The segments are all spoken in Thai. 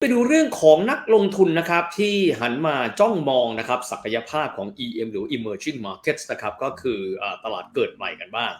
ไปดูเรื่องของนักลงทุนนะครับที่หันมาจ้องมองนะครับศักยภาพของ EM หรือ Emerging Markets นะครับก็คือตลาดเกิดใหม่กันบ้าง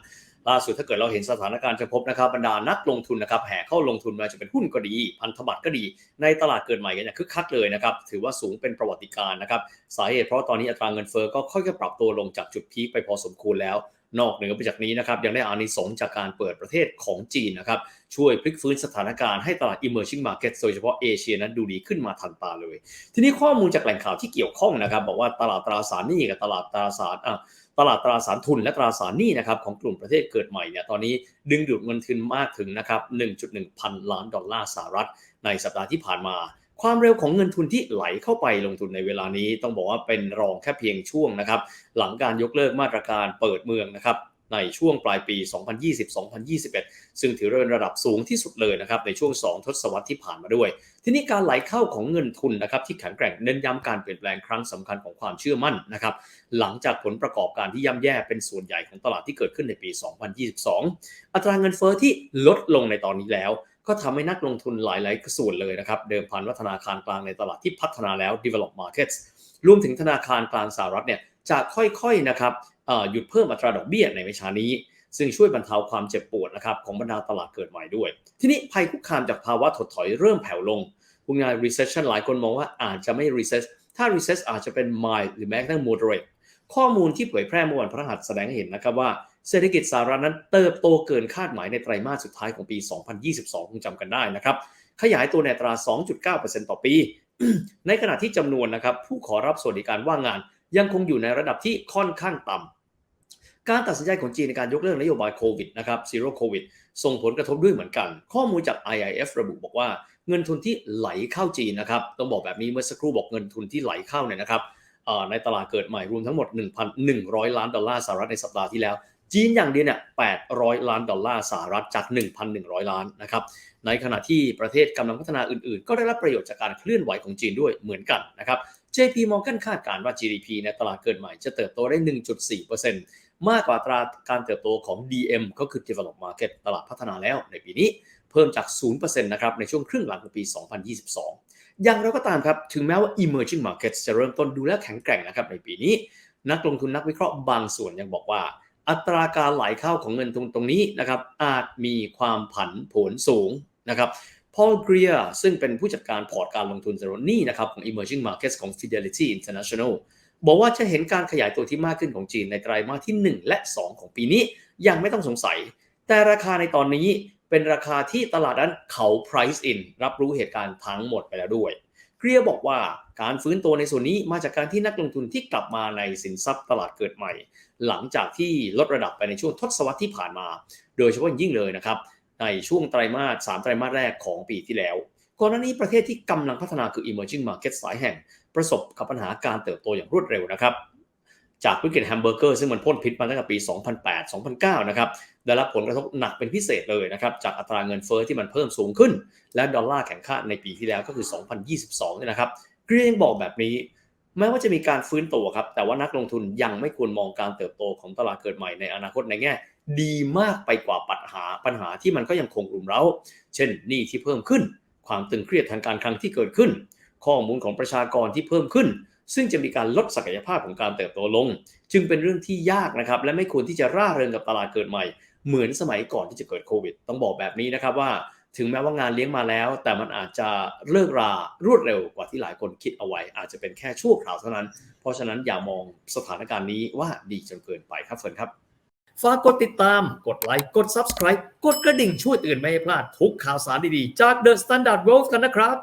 ล่าสุดถ้าเกิดเราเห็นสถานการณ์จะพบนะครับบรรดานักลงทุนนะครับแห่เข้าลงทุนมาจะเป็นหุ้นก็ดี พันธบัตรก็ดี ในตลาดเกิดใหม่กันอย่างคึกคักเลยนะครับถือว่าสูงเป็นประวัติการนะครับสาเหตุเพราะตอนนี้อัตราเงินเฟ้อก็ค่อยๆปรับตัวลงจากจุดพีคไปพอสมควรแล้ว นอกเหนือไปจากนี้นะครับยังได้อานิสงส์จากการเปิดประเทศของจีนนะครับช่วยพลิกฟื้นสถานการณ์ให้ตลาด emerging market โดยเฉพาะเอเชียนั้นดูดีขึ้นมาทันตาเลย ทีนี้ข้อมูลจากแหล่งข่าวที่เกี่ยวข้องนะครับ บอกว่าตลาดตราสารหนี้กับตลาดตราสารอะตลาดตราสารทุนและตราสารหนี้นะครับของกลุ่มประเทศเกิดใหม่เนี่ยตอนนี้ดึงดูดเงินทุนมากถึงนะครับ 1.1 พันล้านดอลลาร์สหรัฐในสัปดาห์ที่ผ่านมา ความเร็วของเงินทุนที่ไหลเข้าไปลงทุนในเวลานี้ ต้องบอกว่าเป็นรองแค่เพียงช่วงนะครับ หลังการยกเลิกมาตรการเปิดเมืองนะครับในช่วงปลายปี 2020-2021 ซึ่งถือเป็นระดับสูงที่สุดเลยนะครับในช่วง 2 ทศวรรษที่ผ่านมาด้วย ทีนี้การไหลเข้าของเงินทุนนะครับที่แข็งแกร่งเน้นย้ำการเปลี่ยนแปลงครั้งสำคัญของความเชื่อมั่นนะครับหลังจากผลประกอบการที่ย่ำแย่เป็นส่วนใหญ่ของตลาดที่เกิดขึ้นในปี 2022 อัตราเงินเฟ้อที่ลดลงในตอนนี้แล้ว ก็ทำให้นักลงทุนหลายๆส่วนเลยนะครับ เดิมพันวัฒนาคารกลางในตลาดที่พัฒนาแล้ว develop markets รวมถึงธนาคารกลางสหรัฐเนี่ยจะค่อย ๆ นะครับหยุดเพิ่มอัตราดอกเบี้ยในไม่ช้านี้ ซึ่งช่วยบรรเทาความเจ็บปวดนะครับของบรรดาตลาดเกิดใหม่ด้วย ทีนี้ภัยคุกคามจากภาวะถดถอยเริ่มแผ่วลงพูดง่าย recession หลายคนมองว่าอาจจะไม่ recess ถ้า recess อาจจะเป็น mild หรือแม้กระทั่ง moderate ข้อมูลที่เผยแพร่เมื่อวันพฤหัสแสดงให้เห็นนะครับว่า เศรษฐกิจสหรัฐนั้นเติบโตเกินคาดหมายในไตรมาสสุดท้ายของปี 2022 คงจำกันได้นะครับ ขยายตัวในตรา 2.9%ต่อปี ในขณะที่จำนวนนะครับผู้ขอรับสวัสดิการว่างงาน ยังคงอยู่ในระดับที่ค่อนข้างต่ำ การตัดสินใจของจีนในการยกเลิกนโยบายโควิดนะครับ zero covid ส่งผลกระทบด้วยเหมือนกัน ข้อมูลจาก IIF ระบุบอกว่าเงินทุนที่ไหลเข้าจีนนะครับ ต้องบอกแบบนี้เมื่อสักครู่บอกเงินทุนที่ไหลเข้าเนี่ยนะครับในตลาดเกิดใหม่รวมทั้งหมด 1,100 ล้านดอลลาร์สหรัฐในสัปดาห์ที่แล้ว จีนอย่างเดียวเนี่ย800 ล้านดอลลาร์สหรัฐจาก 1,100 ล้านนะครับ ในขณะที่ประเทศกำลังพัฒนาอื่นๆ ก็ได้รับประโยชน์จากการเคลื่อนไหวของจีนด้วยเหมือนกันนะครับ JP Morgan คาดการณ์ว่า GDP ในตลาดเกิดใหม่จะเติบโตได้ 1.4%มากกว่าตราการเติบโตของ DM ก็คือ Developed Market ตลาดพัฒนาแล้วในปีนี้เพิ่มจาก 0%นะครับในช่วงครึ่งหลังของปี 2022 อย่างไรก็ตามครับ ถึงแม้ว่า Emerging Markets จะเริ่มต้นดูแลแข็งแกร่งนะครับในปีนี้ นักลงทุนนักวิเคราะห์บางส่วนยังบอกว่า อัตราการไหลเข้าของเงินทุนตรงนี้นะครับอาจมีความผันผวนสูงนะครับพอลเกรียซึ่งเป็นผู้จัดการพอร์ตการลงทุนสำรวจนี้นะครับของ Emerging Markets ของ Fidelity International บอกว่าจะเห็นการขยายตัวที่มากขึ้นของจีนในไตรมาสที่ 1 และ 2 ของปีนี้ยังไม่ต้องสงสัย แต่ราคาในตอนนี้เป็นราคาที่ตลาดนั้นเขา price in รับรู้เหตุการณ์ทั้งหมดไปแล้วด้วย เกรียบอกว่าการฟื้นตัวในส่วนนี้มาจากการที่นักลงทุนที่กลับมาในสินทรัพย์ตลาดเกิดใหม่ หลังจากที่ลดระดับไปในช่วงทศวรรษที่ผ่านมา โดยเฉพาะยิ่งเลยนะครับในช่วงไตรมาส3ไตรมาสแรกของปีที่แล้วก่อนหน้านี้ประเทศที่กำลังพัฒนาคือ emerging market สายแห่ง ประสบกับปัญหาการเติบโตอย่างรวดเร็วนะครับ จากวิกฤตแฮมเบอร์เกอร์ซึ่งมันพ่นพิษมาตั้งแต่ปี 2008-2009 นะครับ ได้รับผลกระทบหนักเป็นพิเศษเลยนะครับ จากอัตราเงินเฟอ้อที่มันเพิ่มสูงขึ้น และดอลลาร์แข็งค่าในปีที่แล้วก็คือ 2022 เนี่ยนะครับเกรียงบอกแบบนี้ แม้ว่าจะมีการฟื้นตัวครับ แต่ว่านักลงทุนยังไม่ควรมองการเติบโตของตลาดเกิดใหม่ในอนาคตในแง่ ดีมากไปกว่าปัญหาปัญหาที่มันก็ยังคงรุมเร้า เช่นหนี้ที่เพิ่มขึ้น ความตึงเครียดทางการคลังที่เกิดขึ้น ข้อมูลของประชากรที่เพิ่มขึ้น ซึ่งจะมีการลดศักยภาพของการเติบโตลง จึงเป็นเรื่องที่ยากนะครับ และไม่ควรที่จะร่าเริงกับตลาดเกิดใหม่ เหมือนสมัยก่อนที่จะเกิดโควิด ต้องบอกแบบนี้นะครับว่า ถึงแม้ว่างานเลี้ยงมาแล้ว แต่มันอาจจะเลิกรารวดเร็วกว่าที่หลายคนคิดเอาไว้ อาจจะเป็นแค่ชั่วคราวเท่านั้น เพราะฉะนั้นอย่ามองสถานการณ์นี้ว่าดีจนเกินไปครับเฟิร์นครับฝากกดติดตาม กดไลค์ กด Subscribe กดกระดิ่งช่วยเตือนไม่ให้พลาดทุกข่าวสารดีๆ จาก The Standard World กันนะครับ